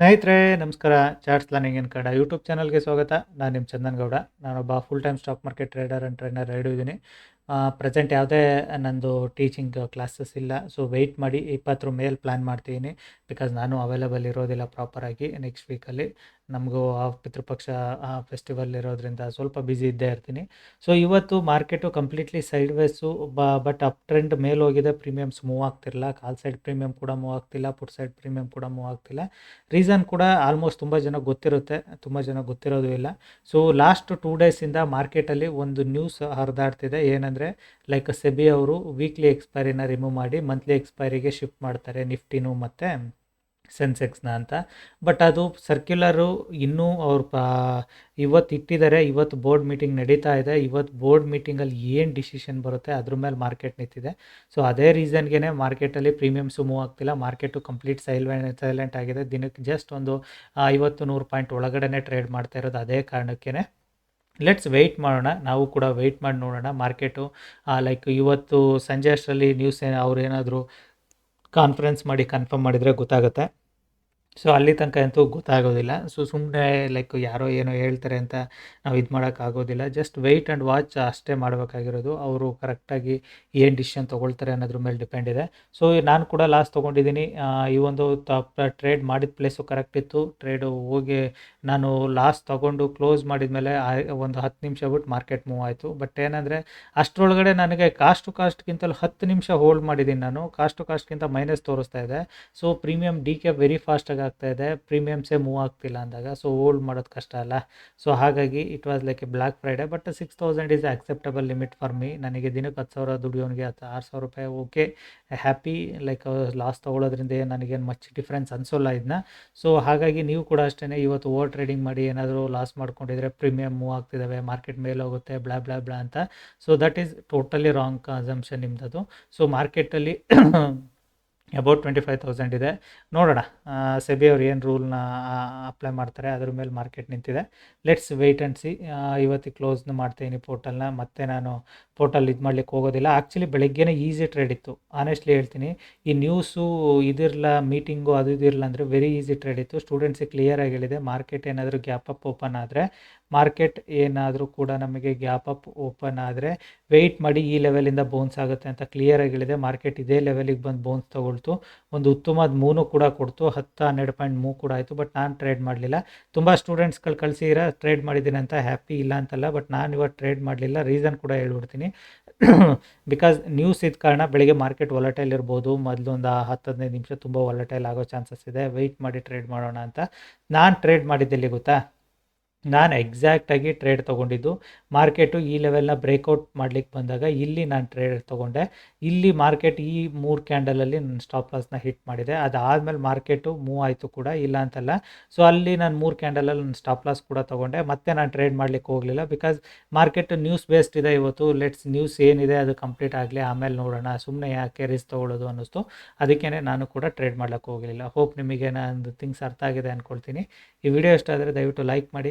ಸ್ನೇಹಿತರೆ, ನಮಸ್ಕಾರ. Charts learning in Kannada YouTube ಚಾನಲ್ಗೆ ಸ್ವಾಗತ. ನಾನು ನಿಮ್ಮ ಚಂದನ್ ಗೌಡ ನಾನೊಬ್ಬ full time stock market trader and trainer ಇದ್ದೀನಿ ಪ್ರೆಸೆಂಟ್ ಯಾವುದೇ ನಂದು ಟೀಚಿಂಗ್ ಕ್ಲಾಸಸ್ ಇಲ್ಲ. ಸೊ ವೆಯ್ಟ್ ಮಾಡಿ ಇಪ್ಪತ್ತರ ಮೇಲೆ ಪ್ಲ್ಯಾನ್ ಮಾಡ್ತೀನಿ. ಬಿಕಾಸ್ ನಾನು ಅವೈಲೇಬಲ್ ಇರೋದಿಲ್ಲ ಪ್ರಾಪರಾಗಿ ನೆಕ್ಸ್ಟ್ ವೀಕಲ್ಲಿ ನಮಗೂ ಆ ಪಿತೃಪಕ್ಷ ಫೆಸ್ಟಿವಲ್ ಇರೋದ್ರಿಂದ ಸ್ವಲ್ಪ ಬ್ಯುಸಿ ಇದ್ದೇ ಇರ್ತೀನಿ. ಸೊ ಇವತ್ತು market completely sideways but up trend ಮೇಲೆ ಹೋಗಿದೆ. ಪ್ರೀಮಿಯಮ್ಸ್ ಮೂವ್ ಆಗ್ತಿರಲ್ಲ ಕಾಲ್ ಸೈಡ್ ಪ್ರೀಮಿಯಮ್ ಕೂಡ ಮೂವ್ ಆಗ್ತಿಲ್ಲ. ಪುಟ್ ಸೈಡ್ ಪ್ರೀಮಿಯಮ್ ಕೂಡ ಮೂವ್ ಆಗ್ತಿಲ್ಲ. ರೀಸನ್ ಕೂಡ ಆಲ್ಮೋಸ್ಟ್ ತುಂಬ ಜನ ಗೊತ್ತಿರುತ್ತೆ, ತುಂಬ ಜನ ಗೊತ್ತಿರೋದು ಇಲ್ಲ. ಸೊ ಲಾಸ್ಟ್ ಟೂ ಡೇಸಿಂದ ಮಾರ್ಕೆಟಲ್ಲಿ ಒಂದು ನ್ಯೂಸ್ ಹರಿದಾಡ್ತಿದೆ. ಏನಂದರೆ ಲೈಕ್ ಸೆಬಿ ಅವರು ವೀಕ್ಲಿ ಎಕ್ಸ್ಪೈರಿನ ರಿಮೂವ್ ಮಾಡಿ ಮಂತ್ಲಿ ಎಕ್ಸ್ಪೈರಿಗೆ ಶಿಫ್ಟ್ ಮಾಡ್ತಾರೆ ನಿಫ್ಟಿನೂ ಮತ್ತು. ಸೆನ್ಸೆಕ್ಸ್ನ ಅಂತ. ಬಟ್ ಅದು ಸರ್ಕ್ಯುಲರು ಇನ್ನೂ ಅವ್ರು ಇವತ್ತು ಇಟ್ಟಿದ್ದಾರೆ, ಇವತ್ತು ಬೋರ್ಡ್ ಮೀಟಿಂಗ್ ನಡೀತಾ ಇದೆ, ಇವತ್ತು ಬೋರ್ಡ್ ಮೀಟಿಂಗಲ್ಲಿ ಏನು ಡಿಸಿಷನ್ ಬರುತ್ತೆ ಅದ್ರ ಮೇಲೆ ಮಾರ್ಕೆಟ್ ನಿಂತಿದೆ. ಸೊ ಅದೇ ರೀಸನ್ಗೆ ಮಾರ್ಕೆಟಲ್ಲಿ ಪ್ರೀಮಿಯಮ್ಸು ಮೂವ್ ಆಗ್ತಿಲ್ಲ, ಮಾರ್ಕೆಟು ಕಂಪ್ಲೀಟ್ ಸೈಲೆಂಟ್ ಸೈಲೆಂಟ್ ಆಗಿದೆ. ದಿನಕ್ಕೆ ಜಸ್ಟ್ ಒಂದು ಐವತ್ತು ನೂರು ಪಾಯಿಂಟ್ ಒಳಗಡೆ ಟ್ರೇಡ್ ಮಾಡ್ತಾ ಇರೋದು ಅದೇ ಕಾರಣಕ್ಕೇ ಲೆಟ್ಸ್ ವೆಯ್ಟ್ ಮಾಡೋಣ, ನಾವು ಕೂಡ ವೆಯ್ಟ್ ಮಾಡಿ ನೋಡೋಣ. ಮಾರ್ಕೆಟು ಲೈಕ್ ಇವತ್ತು ಸಂಜೆ ಅಷ್ಟರಲ್ಲಿ ನ್ಯೂಸ್ ಅವ್ರು ಏನಾದರೂ ಕಾನ್ಫರೆನ್ಸ್ ಮಾಡಿ ಕನ್ಫರ್ಮ್ ಮಾಡಿದರೆ ಗೊತ್ತಾಗುತ್ತೆ. ಸೊ ಅಲ್ಲಿ ತನಕ ಅಂತೂ ಗೊತ್ತಾಗೋದಿಲ್ಲ. ಸೊ ಸುಮ್ಮನೆ ಲೈಕ್ ಯಾರೋ ಏನೋ ಹೇಳ್ತಾರೆ ಅಂತ ನಾವು ಇದು ಮಾಡೋಕ್ಕಾಗೋದಿಲ್ಲ ಜಸ್ಟ್ ವೆಯ್ಟ್ ಆ್ಯಂಡ್ ವಾಚ್ ಅಷ್ಟೇ ಮಾಡಬೇಕಾಗಿರೋದು. ಅವರು ಕರೆಕ್ಟಾಗಿ ಏನು ಡಿಸಿಷನ್ ತೊಗೊಳ್ತಾರೆ ಅನ್ನೋದ್ರ ಮೇಲೆ ಡಿಪೆಂಡ್ ಇದೆ. ಸೊ ನಾನು ಕೂಡ ಲಾಸ್ಟ್ ತೊಗೊಂಡಿದ್ದೀನಿ. ಈ ಒಂದು ಟ್ರೇಡ್ ಮಾಡಿದ ಪ್ಲೇಸು ಕರೆಕ್ಟ್ ಇತ್ತು. ಟ್ರೇಡು ಹೋಗಿ ನಾನು ಲಾಸ್ ತೊಗೊಂಡು ಕ್ಲೋಸ್ ಮಾಡಿದ ಮೇಲೆ ಒಂದು ಹತ್ತು ನಿಮಿಷ ಬಿಟ್ಟು ಮಾರ್ಕೆಟ್ ಮೂವ್ ಆಯಿತು. ಬಟ್ ಏನಂದರೆ, ಅಷ್ಟರೊಳಗಡೆ ನನಗೆ ಕಾಸ್ಟ್ ಟು ಕಾಸ್ಟ್ಗಿಂತಲೂ ಹತ್ತು ನಿಮಿಷ ಹೋಲ್ಡ್ ಮಾಡಿದ್ದೀನಿ ನಾನು. ಕಾಸ್ಟ್ ಟು ಕಾಸ್ಟ್ಗಿಂತ ಮೈನಸ್ ತೋರಿಸ್ತಾ ಇದೆ. So premium decay very ಫಾಸ್ಟಾಗಿ ಆಗ್ತಾ ಇದೆ. ಪ್ರೀಮಿಯಮ್ಸೇ ಮೂವ್ ಆಗ್ತಿಲ್ಲ ಅಂದಾಗ. ಸೊ ಹೋಲ್ಡ್ ಮಾಡೋದು ಕಷ್ಟ ಅಲ್ಲ. ಸೊ ಹಾಗಾಗಿ it was like a black Friday but six thousand is acceptable limit for me ನನಗೆ ದಿನಕ್ಕೆ ಹತ್ತು ಸಾವಿರ, ದುಡಿಯೋನಿಗೆ ಹತ್ತು, ಆರು ಸಾವಿರ ರೂಪಾಯಿ ಓಕೆ ಹ್ಯಾಪಿ ಲೈಕ್ ಲಾಸ್ ತೊಗೊಳೋದ್ರಿಂದ ನನಗೇನು ಮಚ್ ಡಿಫ್ರೆನ್ಸ್ ಅನಿಸೋಲ್ಲ ಇದನ್ನ ಸೊ ಹಾಗಾಗಿ ನೀವು ಕೂಡ ಅಷ್ಟೇ ಇವತ್ತು ಓವರ್ ಟ್ರೇಡಿಂಗ್ ಮಾಡಿ ಏನಾದರೂ ಲಾಸ್ ಮಾಡ್ಕೊಂಡಿದ್ರೆ ಪ್ರೀಮಿಯಮ್ ಮೂವ್ ಆಗ್ತಿದ್ದಾವೆ ಮಾರ್ಕೆಟ್ ಮೇಲೆ ಹೋಗುತ್ತೆ ಬ್ಲಾ ಬ್ಲಾ ಬ್ಲಾ ಅಂತ. So that is totally wrong consumption ನಿಮ್ಮದು ಸೊ ಮಾರ್ಕೆಟಲ್ಲಿ ಅಬೌಟ್ ಟ್ವೆಂಟಿ ಫೈವ್ ತೌಸಂಡ್ ಇದೆ. ನೋಡೋಣ ಸೆಬಿ ಅವ್ರು ಏನು ರೂಲ್ನ ಅಪ್ಲೈ ಮಾಡ್ತಾರೆ, ಅದ್ರ ಮೇಲೆ ಮಾರ್ಕೆಟ್ ನಿಂತಿದೆ. ಲೆಟ್ಸ್ ವೆಯ್ಟ್ ಆ್ಯಂಡ್ ಸಿ ಇವತ್ತಿಗೆ ಕ್ಲೋಸ್ನ ಮಾಡ್ತೀನಿ ಪೋರ್ಟಲ್ನ ಮತ್ತೆ ನಾನು ಪೋರ್ಟಲ್ ಇದು ಮಾಡ್ಲಿಕ್ಕೆ ಹೋಗೋದಿಲ್ಲ. ಆ್ಯಕ್ಚುಲಿ ಬೆಳಗ್ಗೆನೇ ಈಸಿ ಟ್ರೇಡ್ ಇತ್ತು. ಆನೆಸ್ಟ್ಲಿ ಹೇಳ್ತೀನಿ, ಈ ನ್ಯೂಸು ಇದಿರಲ್ಲ ಮೀಟಿಂಗು ಅದು ಇದಿರಲ್ಲ ಅಂದರೆ ವೆರಿ ಈಸಿ ಟ್ರೇಡ್ ಇತ್ತು. ಸ್ಟೂಡೆಂಟ್ಸಿಗೆ ಕ್ಲಿಯರಾಗಿ ಹೇಳಿದೆ ಮಾರ್ಕೆಟ್ ಏನಾದರೂ ಗ್ಯಾಪ್ ಅಪ್ ಓಪನ್ ಆದರೆ ಮಾರ್ಕೆಟ್ ಏನಾದರೂ ಕೂಡ ನಮಗೆ ಗ್ಯಾಪ್ ಅಪ್ ಓಪನ್ ಆದರೆ ವೆಯ್ಟ್ ಮಾಡಿ ಈ ಲೆವೆಲಿಂದ ಬೌನ್ಸ್ ಆಗುತ್ತೆ ಅಂತ ಕ್ಲಿಯರ್ ಆಗಿ ಹೇಳಿದೆ. ಮಾರ್ಕೆಟ್ ಇದೇ ಲೆವೆಲಿಗೆ ಬಂದು ಬೌನ್ಸ್ ತೊಗೊಳ್ತು. ಒಂದು ಉತ್ತಮವಾದ ಮೂನು ಕೂಡ ಕೊಡ್ತು. ಹತ್ತು, ಹನ್ನೆರಡು ಪಾಯಿಂಟ್ ಮೂವ್ ಕೂಡ ಆಯಿತು. ಬಟ್ ನಾನು ಟ್ರೇಡ್ ಮಾಡಲಿಲ್ಲ. ತುಂಬ ಸ್ಟೂಡೆಂಟ್ಸ್ಗಳು ಕಳಿಸಿರ ಟ್ರೇಡ್ ಮಾಡಿದ್ದೀನಿ ಅಂತ ಹ್ಯಾಪಿ ಇಲ್ಲ ಅಂತಲ್ಲ. ಬಟ್ ನಾನು ಇವಾಗ ಟ್ರೇಡ್ ಮಾಡಲಿಲ್ಲ. ರೀಸನ್ ಕೂಡ ಹೇಳ್ಬಿಡ್ತೀನಿ. ಬಿಕಾಸ್ ನ್ಯೂಸ್ ಇದ್ದ ಕಾರಣ ಬೆಳಿಗ್ಗೆ ಮಾರ್ಕೆಟ್ ವಾಲಟೈಲ್ ಇರ್ಬೋದು. ಮೊದಲು ಒಂದು ಹತ್ತು, ಹದಿನೈದು ನಿಮಿಷ ತುಂಬ ವಾಲಟೈಲ್ ಆಗೋ ಚಾನ್ಸಸ್ ಇದೆ. ವೆಯ್ಟ್ ಮಾಡಿ ಟ್ರೇಡ್ ಮಾಡೋಣ ಅಂತ. ನಾನು ಟ್ರೇಡ್ ಮಾಡಿದ್ದೆಲ್ಲಿ ಗೊತ್ತಾ? ನಾನು ಎಕ್ಸಾಕ್ಟಾಗಿ ಟ್ರೇಡ್ ತೊಗೊಂಡಿದ್ದು ಮಾರ್ಕೆಟು ಈ ಲೆವೆಲ್ನ ಬ್ರೇಕೌಟ್ ಮಾಡ್ಲಿಕ್ಕೆ ಬಂದಾಗ ಇಲ್ಲಿ ನಾನು ಟ್ರೇಡ್ ತೊಗೊಂಡೆ. ಇಲ್ಲಿ ಮಾರ್ಕೆಟ್ ಈ ಮೂರು ಕ್ಯಾಂಡಲಲ್ಲಿ ನಾನು ಸ್ಟಾಪ್ ಲಾಸ್ನ ಹಿಟ್ ಮಾಡಿದೆ. ಅದಾದಮೇಲೆ ಮಾರ್ಕೆಟು ಮೂವ್ ಆಯಿತು ಕೂಡ, ಇಲ್ಲ ಅಂತಲ್ಲ. ಸೊ ಅಲ್ಲಿ ನಾನು ಮೂರು ಕ್ಯಾಂಡಲಲ್ಲಿ ನಾನು ಸ್ಟಾಪ್ ಲಾಸ್ ಕೂಡ ತೊಗೊಂಡೆ. ಮತ್ತೆ ನಾನು ಟ್ರೇಡ್ ಮಾಡಲಿಕ್ಕೆ ಹೋಗಲಿಲ್ಲ ಬಿಕಾಸ್ ಮಾರ್ಕೆಟ್ ನ್ಯೂಸ್ ಬೇಸ್ಡ್ ಇದೆ ಇವತ್ತು. ಲೆಟ್ಸ್ ನ್ಯೂಸ್ ಏನಿದೆ ಅದು ಕಂಪ್ಲೀಟ್ ಆಗಲಿ, ಆಮೇಲೆ ನೋಡೋಣ. ಸುಮ್ಮನೆ ಯಾಕೆ ರಿಸ್ಕ್ ತೊಗೊಳ್ಳೋದು ಅನ್ನಿಸ್ತು. ಅದಕ್ಕೇ ನಾನು ಕೂಡ ಟ್ರೇಡ್ ಮಾಡ್ಲಿಕ್ಕೆ ಹೋಗಲಿಲ್ಲ. ಹೋಪ್ ನಿಮಗೆ ನಾನು ಥಿಂಗ್ಸ್ ಅರ್ಥ ಆಗಿದೆ ಅಂದ್ಕೊಳ್ತೀನಿ ಈ ವಿಡಿಯೋ ಇಷ್ಟ ಆದರೆ ದಯವಿಟ್ಟು ಲೈಕ್ ಮಾಡಿ